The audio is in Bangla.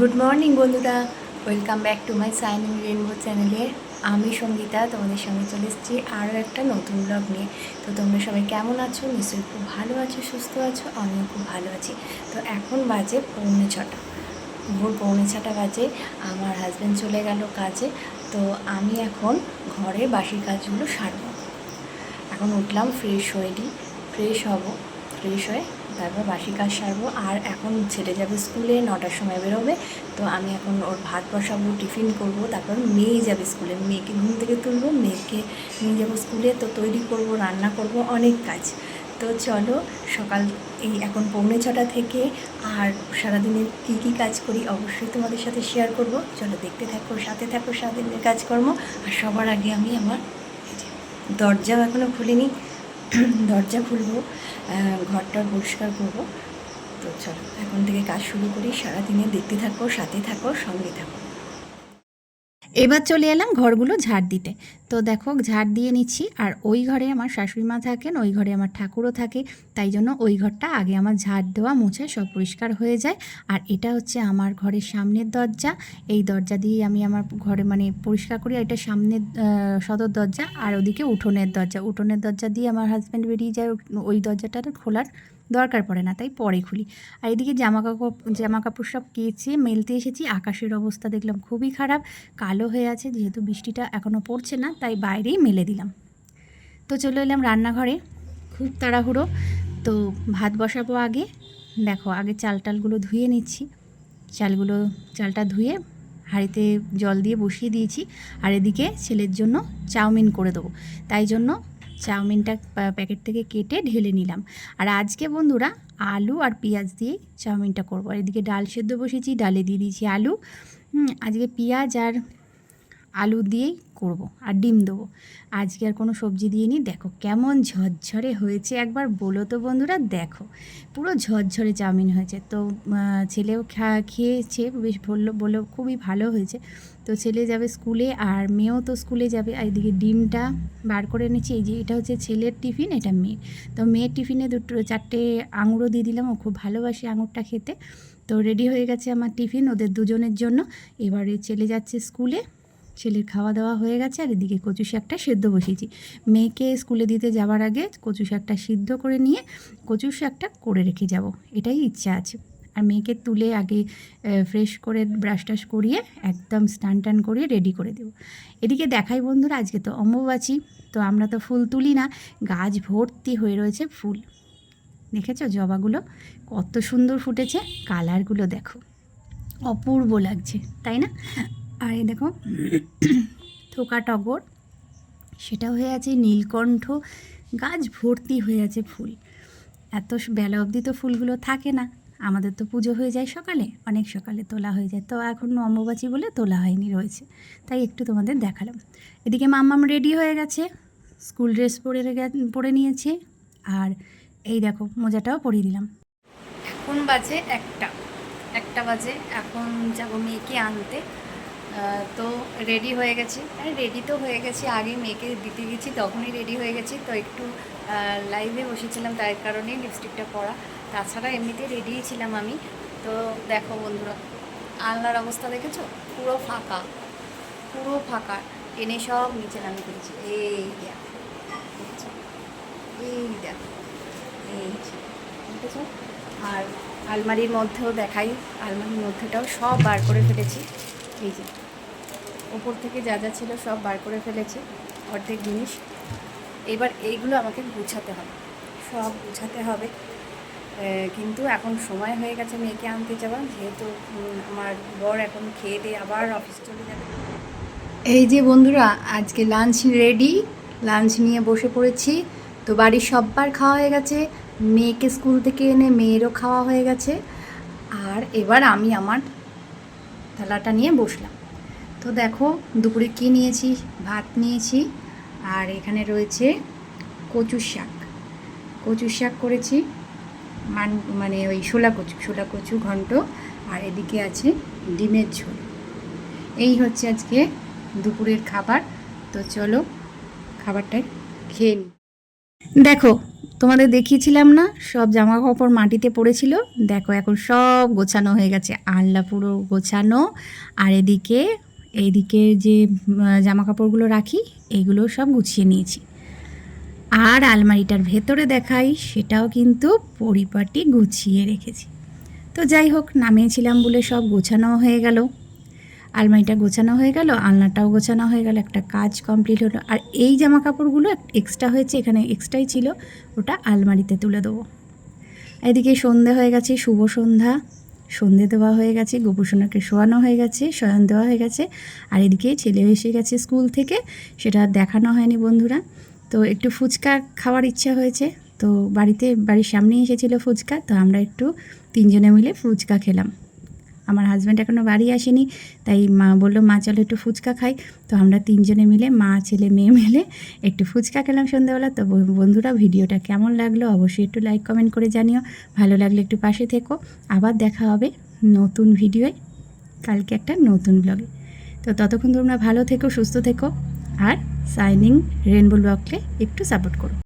গুড মর্নিং বন্ধুরা। Welcome back to my shining rainbow চ্যানেলে আমি সঙ্গীতা, তোমাদের সঙ্গে চলে এসেছি আরও একটা নতুন ব্লগ নিয়ে। তো তোমরা সবাই কেমন আছো? নিশ্চয়ই খুব ভালো আছো, সুস্থ আছো, আমিও খুব ভালো আছি। তো এখন বাজে পৌনে ছটা। ভোর পৌনে ছটা বাজে, আমার হাজব্যান্ড চলে গেল কাজে। তো আমি এখন ঘরের বাসি কাজগুলো সারবো। এখন উঠলাম ফ্রেশ হয়ে নিই ফ্রেশ হব ফ্রেশ হয়ে তারপর বাসি কাজ সারবো। আর এখন ছেলে যাবে স্কুলে, নটার সময় বেরোবে। তো আমি এখন ওর ভাত বসাবো, টিফিন করব, তারপর মেয়ে যাবে স্কুলে। মেয়েকে ঘুম থেকে তুলবো, মেয়েকে নিয়ে যাব স্কুলে। তো তৈরি করব, রান্না করব, অনেক কাজ। তো চলো, সকাল এই এখন পৌনে ছটা থেকে। আর সারাদিনের কী কী কাজ করি অবশ্যই তোমাদের সাথে শেয়ার করব। চলো দেখতে থাকো, সাথে থাকো, সারাদিনের কাজকর্ম। আর সবার আগে আমি আমার দরজাও এখনও খুলিনি। দরজা খুলবো ঘরটা পরিষ্কার করব। তো চলো, এখন থেকে কাজ শুরু করি, সারাদিনে দেখতে থাকো, সাথে থাকো, সঙ্গে থাকো। এবার চলে এলাম ঘরগুলো ঝাড় দিতে। তো দেখো, ঝাড় দিয়ে নিচ্ছি। আর ওই ঘরে আমার শাশুড়ি মা থাকেন, ওই ঘরে আমার ঠাকুরও থাকে। তাই জন্য ওই ঘরটা আগে আমার ঝাড় দেওয়া মুছে সব পরিষ্কার হয়ে যায়। আর এটা হচ্ছে আমার ঘরের সামনের দরজা। এই দরজা দিয়ে আমি আমার ঘরে মানে পরিষ্কার করি। আর এটা সামনের সদর দরজা। আর ওদিকে উঠোনের দরজা। উঠোনের দরজা দিয়ে আমার হাজব্যান্ড বেরিয়ে যায়। ওই দরজাটা খোলার। দরকার পড়ে না, তাই পরে খুলি। আর এদিকে জামা কাপড় জামা কাপড় সব কেচে মেলতে এসেছি, আকাশের অবস্থা দেখলাম খুবই খারাপ, কালো হয়ে আছে, যেহেতু বৃষ্টিটা এখনও পড়ছে না, তাই বাইরেই মেলে দিলাম। তো চলে এলাম রান্নাঘরে, খুব তাড়াহুড়ো, তো ভাত বসাবো আগে। দেখো, আগে চাল টালগুলো ধুয়ে নিচ্ছি। চালগুলো, চালটা ধুয়ে হাঁড়িতে জল দিয়ে বসিয়ে দিয়েছি, আর এদিকে ছেলের জন্য চাউমিন করে দেবো। তাই জন্য চাউমিনটা প্যাকেট থেকে কেটে ঢেলে নিলাম। আর আজকে বন্ধুরা আলু আর পেঁয়াজ দিয়ে চাউমিনটা করব। আর এদিকে ডাল সেদ্ধ বসেছি, ডালে দিয়ে দিয়েছি আলু। আজকে পেঁয়াজ আর আলু দিয়েই করব আর ডিম দেবো। আজকে আর কোনো সবজি দিয়ে নি দেখো কেমন ঝরঝরে হয়েছে। একবার বলো তো বন্ধুরা, দেখো। পুরো ঝরঝরে চাউমিন হয়েছে। তো ছেলেও খা- খেয়েছে, বেশ বলল বলল খুবই ভালো হয়েছে। তো ছেলে যাবে স্কুলে আর মেয়েও তো স্কুলে যাবে। আর এদিকে ডিমটা বার করে এনেছি। এই যে এটা হচ্ছে ছেলের টিফিন, এটা মেয়ের। তো মেয়ের টিফিনে দুটো, চারটে আঙুরও দিয়ে দিলাম। ও খুব ভালোবাসে আঙুরটা খেতে। তো রেডি হয়ে গেছে আমার টিফিন ওদের দুজনের জন্য। এবারে ছেলে যাচ্ছে স্কুলে। ছেলের খাওয়া দাওয়া হয়ে গেছে, আর এদিকে কচু শাকটা সেদ্ধ বসিয়েছি। মেয়েকে স্কুলে দিতে যাওয়ার আগে কচু শাকটা সিদ্ধ করে নিয়ে কচু শাকটা করে রেখে যাব, এটাই ইচ্ছা আছে। আর মেয়েকে তুলে আগে ফ্রেশ করে ব্রাশ টাশ করিয়ে একদম স্নান টান করিয়ে রেডি করে দেবো। এদিকে দেখাই বন্ধুরা, আজকে তো অম্বুবাচী, তো আমরা তো ফুল তুলি না, গাছ ভর্তি হয়ে রয়েছে ফুল। দেখেছ জবাগুলো? কত সুন্দর ফুটেছে কালারগুলো দেখো। অপূর্ব লাগছে, তাই না? আর এই দেখো, থোকা টগর সেটা হয়ে আছে নীলকণ্ঠ, গাছ ভর্তি হয়ে আছে ফুল। এত বেলা অবধি তো ফুলগুলো থাকে না, আমাদের তো পুজো হয়ে যায় সকালে, অনেক সকালে তোলা হয়ে যায়, তো এখন অম্বুবাচী বলে তোলা হয়নি রয়েছে, তাই একটু তোমাদের দেখালাম। এদিকে মাম্মাম রেডি হয়ে গেছে, স্কুল ড্রেস পরে পরে নিয়েছে, আর এই দেখো মোজাটাও পরিয়ে দিলাম। এখন বাজে একটা একটা বাজে, এখন যাব মেয়েকে আনতে। তো রেডি হয়ে গেছি। হ্যাঁ রেডি তো হয়ে গেছি, আগে মেয়েকে দিতে গেছি, তখনই রেডি হয়ে গেছি। তো একটু লাইভে বসেছিলাম, তার কারণেই লিপস্টিকটা পরা। তাছাড়া এমনিতে রেডিই ছিলাম আমি। তো দেখো বন্ধুরা, আলনার অবস্থা দেখেছ? পুরো ফাঁকা। পুরো ফাঁকা। টেনে সব নিচে নামিয়ে ফেলেছি এই দেখো? এই দেখো, এই আর আলমারির মধ্যেও দেখাই, আলমারির মধ্যেটাও সব বার করে ফেলেছি। এই যে ওপর থেকে যা যা ছিল সব বার করে ফেলেছি, অর্ধেক জিনিস। এবার এইগুলো আমাকে গুছাতে হবে। সব গুছাতে হবে। কিন্তু এখন সময় হয়ে গেছে মেয়েকে আনতে যাওয়া। যেহেতু আমার বর এখন খেয়ে দিয়ে আবার অফিস চলে যাবে। এই যে বন্ধুরা, আজকে লাঞ্চ রেডি লাঞ্চ নিয়ে বসে পড়েছি। তো বাড়ির সববার খাওয়া হয়ে গেছে। মেয়েকে স্কুল থেকে এনে মেয়েরও খাওয়া হয়ে গেছে। আর এবার আমি আমার থালাটা নিয়ে বসলাম। তো দেখো, দুপুরে কি নিয়েছি? ভাত নিয়েছি। আর এখানে রয়েছে কচু শাক। কচু শাক করেছি। মান মানে ওই শোলা কচু শোলা কচু ঘন্ট। আর এদিকে আছে ডিমের ঝোল। এই হচ্ছে আজকে দুপুরের খাবার। তো চলো খাবারটা খেয়ে নিই দেখো, তোমাদের দেখিয়েছিলাম না, সব জামা কাপড় মাটিতে পড়েছিল। দেখো, এখন সব গোছানো হয়ে গেছে। আনলা পুরো গোছানো। আর এদিকে এইদিকে যে জামা কাপড়গুলো রাখি, এগুলো সব গুছিয়ে নিয়েছি। আর আলমারিটার ভেতরে দেখাই, সেটাও কিন্তু পরিপাটি গুছিয়ে রেখেছি। তো যাই হোক, নামিয়েছিলাম বলে সব গোছানো হয়ে গেল। আলমারিটা গোছানো হয়ে গেল, আলনাটাও গোছানো হয়ে গেল, একটা কাজ কমপ্লিট হলো। আর এই জামা কাপড়গুলো এক্সট্রা হয়েছে, এখানে এক্সট্রাই ছিল, ওটা আলমারিতে তুলে দেবো। এদিকে সন্ধে হয়ে গেছে, শুভ সন্ধ্যা। সন্ধে দেওয়া হয়ে গেছে, গোপুসোনাকে শোয়ানো হয়ে গেছে, শয়ন দেওয়া হয়ে গেছে, আর এদিকে ছেলে এসে গেছে স্কুল থেকে, সেটা দেখানো হয়নি বন্ধুরা। তো একটু ফুচকা খাওয়ার ইচ্ছা হয়েছে, তো বাড়িতে, বাড়ির সামনেই এসেছিল ফুচকা, তো আমরা একটু তিনজনে মিলে ফুচকা খেলাম। আমার হাজব্যান্ড এখনও বাড়ি আসেনি, তাই মা বলল, মা, চলো একটু ফুচকা খাই। তো আমরা তিনজনে মিলে, মা, ছেলে, মেয়ে মিলে একটু ফুচকা খেলাম সন্ধ্যাবেলা। তো বন্ধুরা, ভিডিওটা কেমন লাগল অবশ্যই একটু লাইক কমেন্ট করে জানিও। ভালো লাগলে একটু পাশে থেকো। আবার দেখা হবে নতুন ভিডিওয় কালকে একটা নতুন ব্লগে তো ততক্ষণ তোমরা ভালো থেকো, সুস্থ থেকো। আর সাইনিং রেনবো ব্লগকে একটু সাপোর্ট করো।